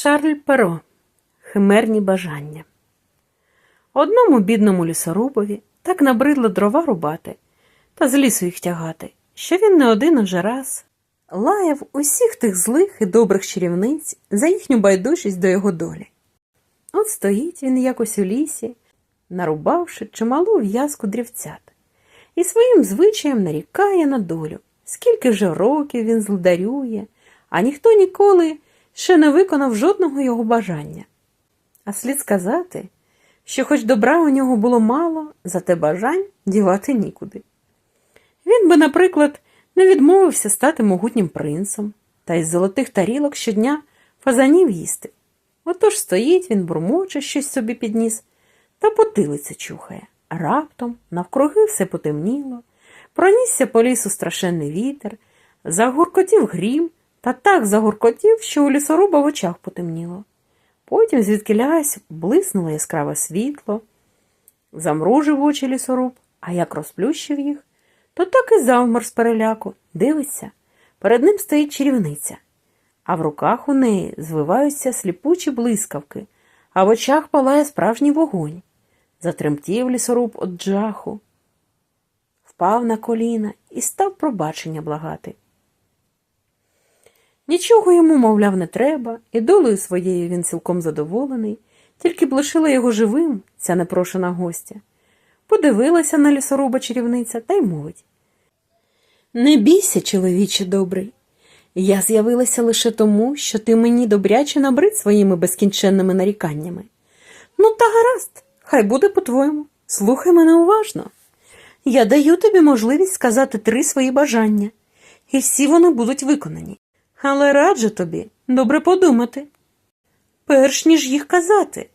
Шарль Перо Химерні бажання. Одному бідному лісорубові так набридло дрова рубати та з лісу їх тягати, що він не один уже раз лаяв усіх тих злих і добрих чарівниць за їхню байдужість до його долі. От стоїть він якось у лісі, нарубавши чималу в'язку дрівцят, і своїм звичаєм нарікає на долю, скільки вже років він злодарює, а ніхто ніколи ще не виконав жодного його бажання. А слід сказати, що хоч добра у нього було мало, зате бажань дівати нікуди. Він би, наприклад, не відмовився стати могутнім принцем та із золотих тарілок щодня фазанів їсти. Отож стоїть він, бурмоче щось собі підніс та потилиця чухає. Раптом навкруги все потемніло, пронісся по лісу страшенний вітер, загуркотів грім та так загуркотів, що у лісоруба в очах потемніло. Потім звідкилясь блиснуло яскраве світло, замружив очі лісоруб, а як розплющив їх, то так і завмер з переляку. Дивиться, перед ним стоїть чарівниця, а в руках у неї звиваються сліпучі блискавки, а в очах палає справжній вогонь. Затремтів лісоруб от жаху, впав на коліна і став пробачення благати. Нічого йому, мовляв, не треба, і долею своєю він цілком задоволений, тільки б лишила його живим, ця непрошена гостя. Подивилася на лісоруба чарівниця та й мовить. Не бійся, чоловіче добрий. Я з'явилася лише тому, що ти мені добряче набрид своїми безкінченними наріканнями. Ну, та гаразд, хай буде по-твоєму. Слухай мене уважно. Я даю тобі можливість сказати три свої бажання, і всі вони будуть виконані. Але раджу тобі добре подумати, перш ніж їх казати.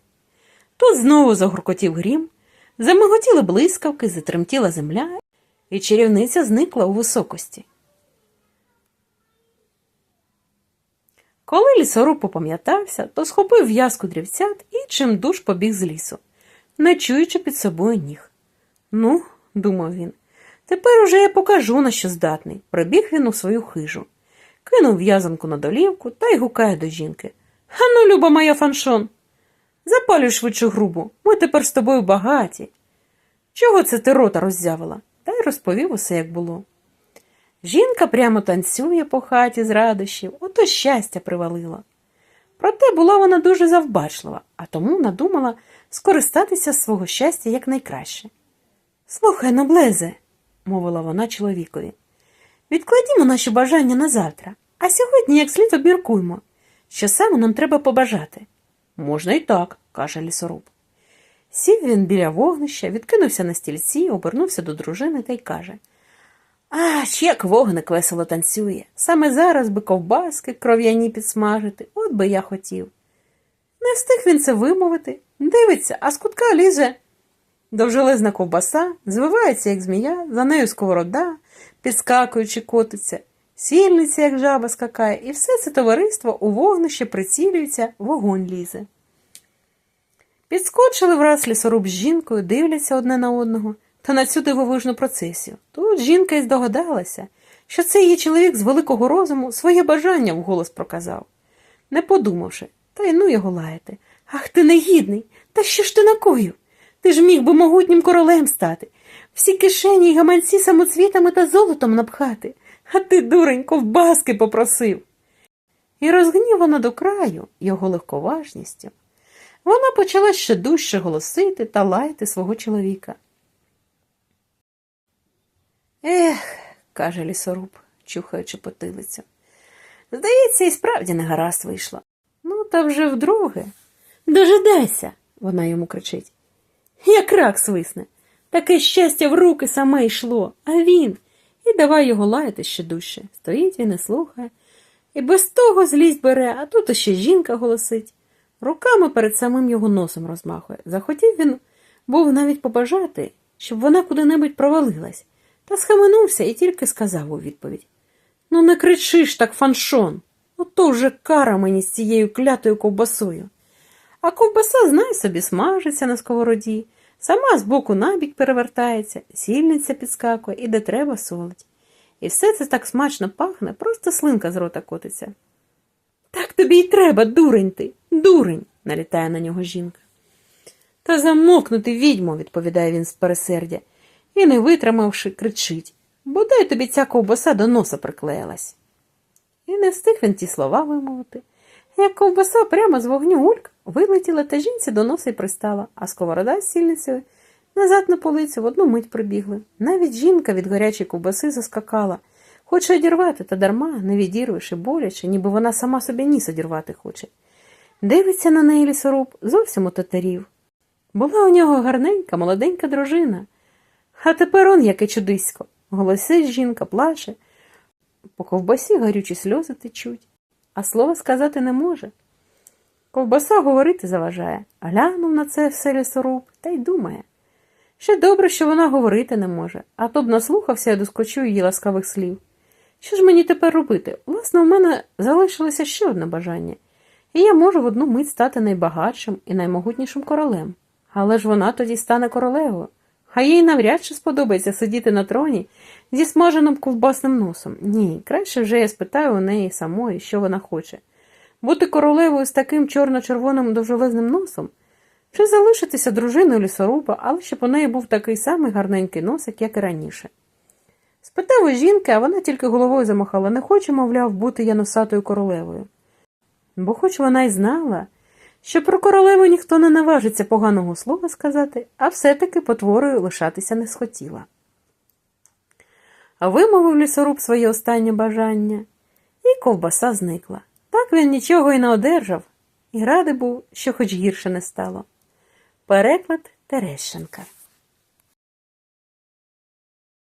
Тут знову загуркотів грім, замиготіли блискавки, затремтіла земля, і чарівниця зникла у високості. Коли лісоруб попам'ятався, то схопив в'язку дрівцят і чимдуж побіг з лісу, не чуючи під собою ніг. Ну, думав він, тепер уже я покажу, на що здатний. Прибіг він у свою хижу кинув в'язанку на долівку та й гукає до жінки. Ану, люба моя фаншон, запалюй швидше грубу, ми тепер з тобою багаті. Чого це ти рота роззявила? Та й розповів усе, як було. Жінка прямо танцює по хаті з радощів, ото щастя привалило. Проте була вона дуже завбачлива, а тому надумала скористатися свого щастя якнайкраще. Слухай, ноблезе, мовила вона чоловікові. Відкладімо наші бажання на завтра, а сьогодні як слід обіркуймо, що саме нам треба побажати. Можна і так, каже лісоруб. Сів він біля вогнища, відкинувся на стільці, обернувся до дружини та й каже А, як вогник весело танцює. Саме зараз би ковбаски кров'яні підсмажити, от би я хотів. Не встиг він це вимовити. Дивиться, а з кутка лізе. Довжелезна ковбаса, звивається, як змія, за нею сковорода, підскакуючи, котиться, сільниця, як жаба скакає, і все це товариство у вогнище прицілюється, вогонь лізе. Підскочили враз лісоруб з жінкою, дивляться одне на одного та на цю дивовижну процесію. Тут жінка й здогадалася, що цей її чоловік з великого розуму своє бажання вголос проказав, не подумавши, та й ну його лаяти. Ах ти негідний, та що ж ти накоїв? Ти ж міг би могутнім королем стати, всі кишені й гаманці самоцвітами та золотом напхати, а ти, дурень, ковбаски попросив. І розгнівана до краю його легковажністю, вона почала ще дужче голосити та лаяти свого чоловіка. Ех, каже лісоруб, чухаючи потилицю. Здається, і справді не гаразд вийшло. Ну, та вже вдруге. Дожидайся, вона йому кричить. Як рак свисне. Таке щастя в руки саме йшло, а він. І давай його лаяти ще дужче. Стоїть він і слухає. І без того злість бере, а тут іще жінка голосить. Руками перед самим його носом розмахує. Захотів він був навіть побажати, щоб вона куди-небудь провалилась, та схаменувся і тільки сказав у відповідь Ну, не кричиш так, фаншон. Ото вже кара мені з цією клятою ковбасою. А ковбаса, знай собі, смажиться на сковороді, сама з боку набік перевертається, сільниця підскакує і де треба солить. І все це так смачно пахне, просто слинка з рота котиться. Так Так тобі й треба, дурень ти, дурень, налітає на нього жінка. Та замокнути відьмо, відповідає він з пересердя, і, не витримавши, кричить Бодай тобі ця ковбаса до носа приклеїлась. І не встиг він ті слова вимовити. Як ковбаса прямо з вогню ульк вилетіла та жінці до носа й пристала, а сковорода з сільницею назад на полицю в одну мить прибігли. Навіть жінка від гарячої ковбаси заскакала. Хоче одірвати, та дарма, не відірвеш і боляче, ніби вона сама собі ніс одірвати хоче. Дивиться на неї лісоруб, зовсім ототарів. Була у нього гарненька, молоденька дружина. А тепер он яке чудисько. Голосить жінка, плаче. По ковбасі гарючі сльози течуть, а слова сказати не може. Ковбаса говорити заважає, глянув на це все лісоруб та й думає. Ще добре, що вона говорити не може, а то б наслухався і доскочив її ласкавих слів. Що ж мені тепер робити? Власне, у мене залишилося ще одне бажання, і я можу в одну мить стати найбагатшим і наймогутнішим королем. Але ж вона тоді стане королевою. А їй навряд чи сподобається сидіти на троні зі смаженим ковбасним носом. Ні, краще вже я спитаю у неї самої, що вона хоче. Бути королевою з таким чорно-червоним довжелезним носом, чи залишитися дружиною лісоруба, але щоб у неї був такий самий гарненький носик, як і раніше. Спитав у жінки, а вона тільки головою замахала, не хоче, мовляв, бути я носатою королевою. Бо хоч вона й знала, що про королеву ніхто не наважиться поганого слова сказати, а все-таки потворою лишатися не схотіла. А вимовив лісоруб своє останнє бажання, і ковбаса зникла. Так він нічого й не одержав, і радий був, що хоч гірше не стало. Переклад Терещенка